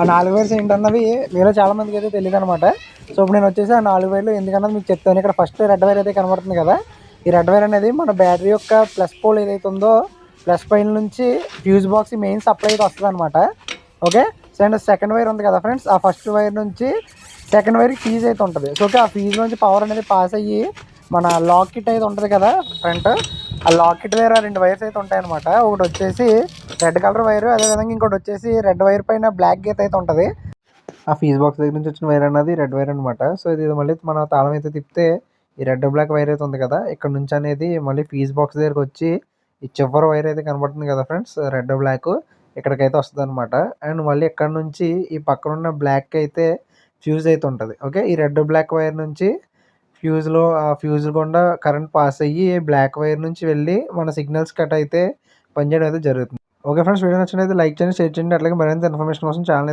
ఆ నాలుగు వైర్స్ ఏంటన్నవి మీలో చాలా మందికి అయితే తెలియదు అనమాట సో ఇప్పుడు నేను వచ్చేసి ఆ నాలుగు వైర్లు ఎందుకన్నది మీకు చెప్తాను. ఇక్కడ ఫస్ట్ రెడ్ వైర్ అయితే కనబడుతుంది కదా. ఈ రెడ్ వైర్ అనేది మన బ్యాటరీ యొక్క ప్లస్ పోల్ ఏదైతే ఉందో ప్లస్ పైన నుంచి ఫ్యూజ్ బాక్స్ మెయిన్ సప్లై అయితే వస్తుంది అనమాట okay so and second wire ఉంది కదా ఫ్రెండ్స్ ఆ ఫస్ట్ వైర్ నుంచి సెకండ్ వైర్కి ఫీజ్ అయితే ఉంటుంది. సో ఓకే ఆ ఫీజ్ నుంచి పవర్ అనేది పాస్ అయ్యి మన లాక్ అయితే ఉంటుంది కదా ఫ్రంట్ ఆ లాక్ వైర్ ఆ రెండు వైర్స్ అయితే ఉంటాయన్నమాట. ఒకటి వచ్చేసి రెడ్ కలర్ వైర్ అదేవిధంగా ఇంకోటి వచ్చేసి రెడ్ వైర్ పైన బ్లాక్ గీత అయితే ఉంటుంది. ఆ ఫీజ్ బాక్స్ దగ్గర నుంచి వచ్చిన వైర్ అన్నది రెడ్ వైర్ అనమాట సో ఇది మళ్ళీ మన తాళం అయితే తిప్పితే ఈ రెడ్ బ్లాక్ వైర్ అయితే ఉంది కదా ఇక్కడ నుంచి అనేది మళ్ళీ ఫీజ్ బాక్స్ దగ్గరకు వచ్చి ఈ చివరి వైర్ అయితే కనబడుతుంది కదా ఫ్రెండ్స్ రెడ్ బ్లాక్ ఇక్కడికైతే వస్తుంది అనమాట అండ్ మళ్ళీ ఇక్కడ నుంచి ఈ పక్కన ఉన్న బ్లాక్ అయితే ఫ్యూజ్ అయితే ఉంటుంది. ఓకే ఈ రెడ్ బ్లాక్ వైర్ నుంచి ఫ్యూజ్లో ఆ ఫ్యూజ్ గుండా కరెంట్ పాస్ అయ్యి బ్లాక్ వైర్ నుంచి వెళ్ళి మన సిగ్నల్స్ కట్ అయితే పనిచేయడం అయితే జరుగుతుంది. ఓకే ఫ్రెండ్స్ వీడియో నచ్చినైతే లైక్ చేయండి షేర్ చేయండి అట్లాగే మరింత ఇన్ఫర్మేషన్ కోసం ఛానల్